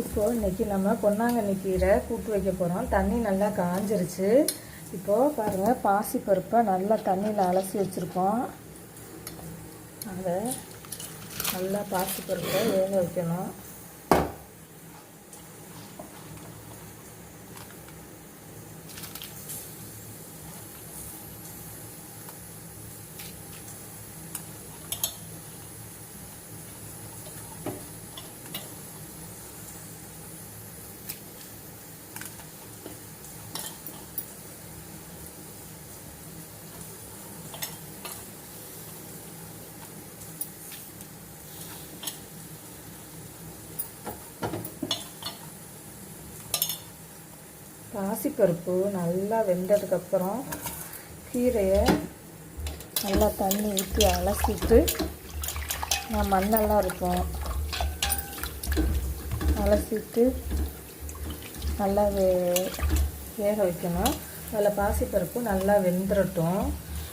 இப்போது இன்றைக்கி நம்ம பொன்னாங்கண்ணி கீரை கூட்டு வைக்க போகிறோம் தண்ணி நல்லா காஞ்சிருச்சு. இப்போது பாருங்கள் பாசி பருப்பை நல்லா தண்ணியில் அலசி வச்சுருக்கோம். அதை நல்லா பாசி பருப்பை வேக வைக்கணும். பாசிப்பருப்பு நல்லா வெந்ததுக்கப்புறம் கீரையை நல்லா தண்ணி ஊற்றி அலசிட்டு நான் மண்ணெல்லாம் இருக்கும். அலசிட்டு நல்லா வே வேக வைக்கணும். அதில் பாசிப்பருப்பு நல்லா வெந்துடட்டும்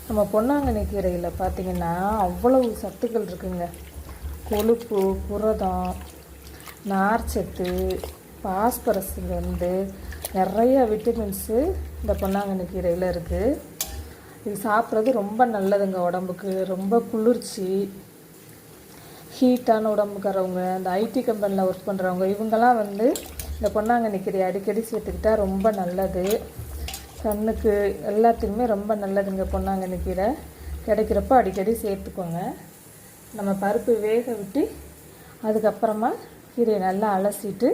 நம்ம பொன்னாங்கண்ணி கீரையில் பார்த்திங்கன்னா அவ்வளவு சத்துக்கள் இருக்குங்க. கொழுப்பு புரதம் நார்ச்சத்து பாஸ்பரஸ்லேருந்து நிறைய விட்டமின்ஸு இந்த பொன்னாங்கண்ணி கீரையில் இருக்குது இது சாப்பிட்றது ரொம்ப நல்லதுங்க உடம்புக்கு. ரொம்ப குளிர்ச்சி. ஹீட்டான உடம்புக்காரவங்க இந்த ஐடி கம்பெனியில் ஒர்க் பண்ணுறவங்க இவங்கெல்லாம் வந்து இந்த பொன்னாங்கண்ணி கீரையை அடிக்கடி சேர்த்துக்கிட்டா ரொம்ப நல்லது. கண்ணுக்கு எல்லாத்துக்குமே ரொம்ப நல்லதுங்க பொன்னாங்கண்ணி கீரை. கிடைக்கிறப்ப அடிக்கடி சேர்த்துக்கோங்க. நம்ம பருப்பு வேக விட்டு அதுக்கப்புறமா கீரையை நல்லா அலசிட்டு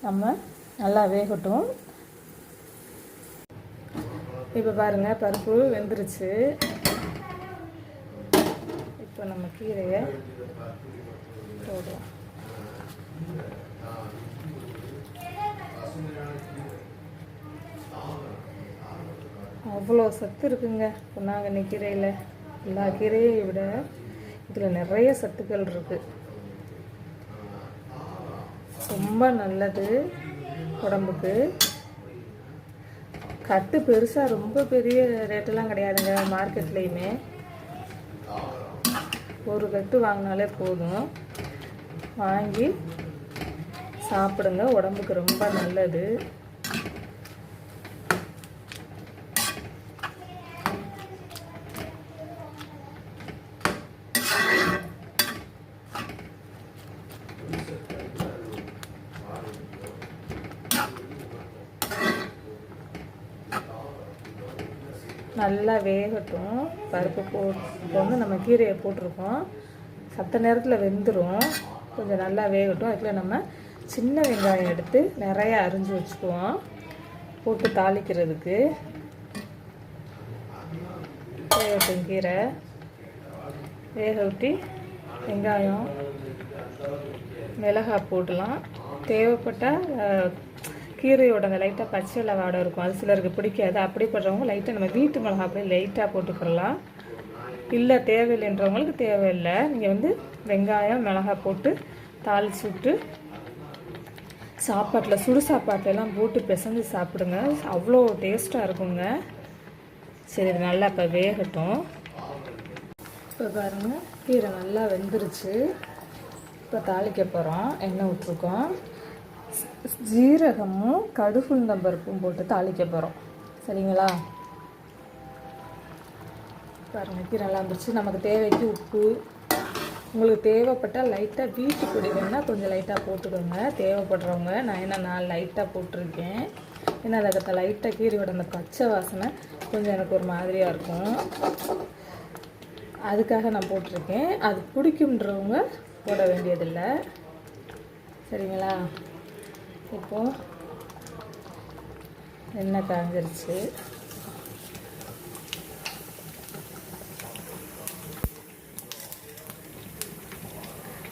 நம்ம நல்லா வேகட்டும். இப்போ பாருங்கள் பருப்பு வெந்துருச்சு. இப்போ நம்ம கீரையை போடுவோம் அவ்வளோ சத்து இருக்குங்க பொன்னாங்கண்ணி கீரையில். எல்லா கீரையை விட இதில் நிறைய சத்துக்கள் இருக்குது ரொம்ப நல்லது. உடம்புக்கு. கட்டு பெருசாக ரொம்ப பெரிய ரேட்டெல்லாம் கிடையாதுங்க மார்க்கெட்லேயுமே ஒரு கட்டு வாங்கினாலே போதும். வாங்கி சாப்பிடுங்க உடம்புக்கு ரொம்ப நல்லது. நல்லா வேகட்டும். பருப்பு போட்டு வந்து நம்ம கீரையை போட்டிருக்கோம். சத்த நேரத்தில் வெந்துடும் கொஞ்சம் நல்லா வேகட்டும். அதுக்குள்ள நம்ம சின்ன வெங்காயம் எடுத்து நிறையா அரிஞ்சு வச்சுக்குவோம். போட்டு தாளிக்கிறதுக்கு. வேகட்டும் கீரை. வேக ஊட்டி வெங்காயம் மிளகாய் போடலாம் தேவைப்பட்டால் கீரையோட அந்த லைட்டாக பச்சையில் வாடை இருக்கும். அது சிலருக்கு பிடிக்காது. அப்படிப்படுறவங்க லைட்டாக நம்ம வீட்டு மிளகா அப்படியே லைட்டாக போட்டுக்கிறலாம் இல்லை தேவையில்லைன்றவங்களுக்கு தேவையில்லை. நீங்கள் வந்து வெங்காயம் மிளகாய் போட்டு தாளிச்சு விட்டு சாப்பாட்டில் சுடு சாப்பாட்டிலலாம் போட்டு பிசைஞ்சு சாப்பிடுங்க. அவ்வளோ டேஸ்ட்டாக இருக்குங்க. சரி இது நல்லா இப்போ வேகட்டும். இப்போ பாருங்கள் கீரை நல்லா வெந்துருச்சு. இப்போ தாளிக்க போகிறோம் எண்ணெய் விட்ருக்கோம் ஜீரகமும் கடுகுந்தம் பருப்பும் போட்டு தாளிக்க போகிறோம் சரிங்களா? பாருங்க கீரை நல்லா வந்துருச்சு. நமக்கு தேவைக்கு உப்பு. உங்களுக்கு தேவைப்பட்டால் லைட்டாக வீட்டு பொடி வேணால் கொஞ்சம் லைட்டாக போட்டுக்கோங்க. தேவைப்படுறவங்க நான் என்ன நான் லைட்டாக போட்டிருக்கேன். ஏன்னா அதை லைட்டாக கீரையோட அந்த பச்சை வாசனை கொஞ்சம் எனக்கு ஒரு மாதிரியாக இருக்கும். அதுக்காக நான் போட்டிருக்கேன். அது பிடிக்குன்றவங்க போட வேண்டியதில்லை. சரிங்களா? இப்போது எண்ணெய் காஞ்சிருச்சு.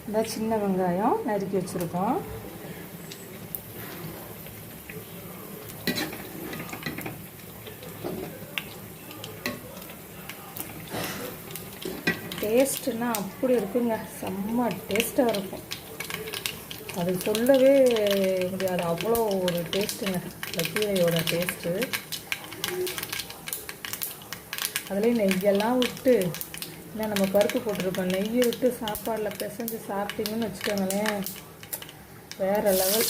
இந்த சின்ன வெங்காயம் நறுக்கி வச்சுருக்கோம். டேஸ்ட்டுன்னா அப்படி இருக்குங்க. செம்ம டேஸ்ட்டாக இருக்கும். அது சொல்லவே முடியாது. அவ்வளோ ஒரு டேஸ்ட்டுங்க இந்த கீரையோட டேஸ்ட்டு அதுலேயும் நெய்யெல்லாம் விட்டு என்ன நம்ம பருப்பு போட்டிருக்கோம். நெய்யை விட்டு சாப்பாடில் பிசைஞ்சு சாப்பிட்டீங்கன்னு வச்சுக்கோங்களேன். வேறு லெவல்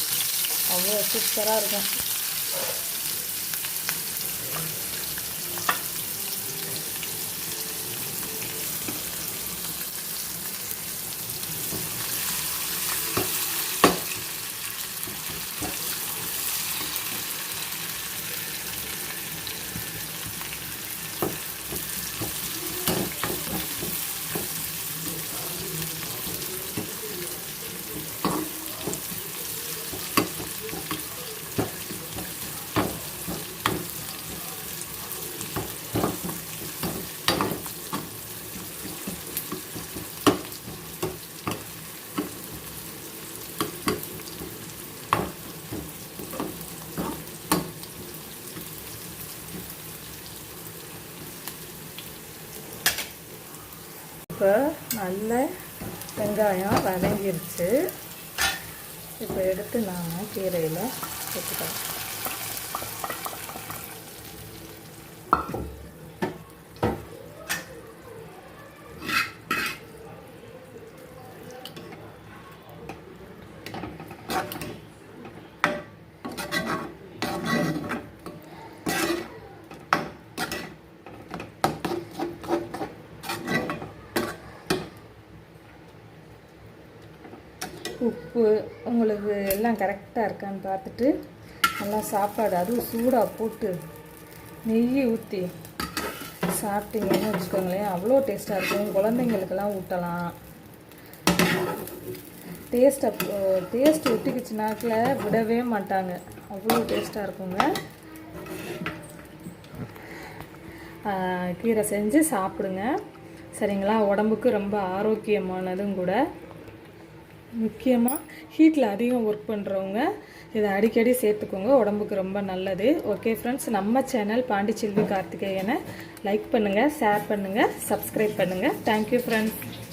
அவ்வளோ சூப்பராக இருக்கும். இப்போ நல்ல வெங்காயம் வதங்கிருச்சு. இப்போ எடுத்து நாம் கீரையில் வச்சுக்கலாம் உப்பு உங்களுக்கு எல்லாம் கரெக்டாக இருக்கான்னு பார்த்துட்டு நல்லா சாப்பாடு அதுவும் சூடாக போட்டு நெய் ஊற்றி சாப்பிட்டீங்கன்னு வச்சுக்கோங்களேன். அவ்வளோ டேஸ்ட்டாக இருக்கும். குழந்தைங்களுக்கெல்லாம் ஊட்டலாம். டேஸ்ட்டை டேஸ்ட் ஒட்டிக்கிச்சுனாக்கில் விடவே மாட்டாங்க. அவ்வளோ டேஸ்ட்டாக இருக்குங்க. கீரை செஞ்சு சாப்பிடுங்க. சரிங்களா? உடம்புக்கு ரொம்ப ஆரோக்கியமானதும் கூட. முக்கியமாக ஹீட்டில் அதிகம் ஒர்க் பண்ணுறவங்க இதை அடிக்கடி சேர்த்துக்கோங்க. உடம்புக்கு ரொம்ப நல்லது. ஓகே ஃப்ரெண்ட்ஸ் நம்ம சேனல் பாண்டிச்செல்வி கார்த்திகேயனை லைக் பண்ணுங்கள் ஷேர் பண்ணுங்கள் சப்ஸ்கிரைப் பண்ணுங்கள் தேங்க்யூ ஃப்ரெண்ட்ஸ்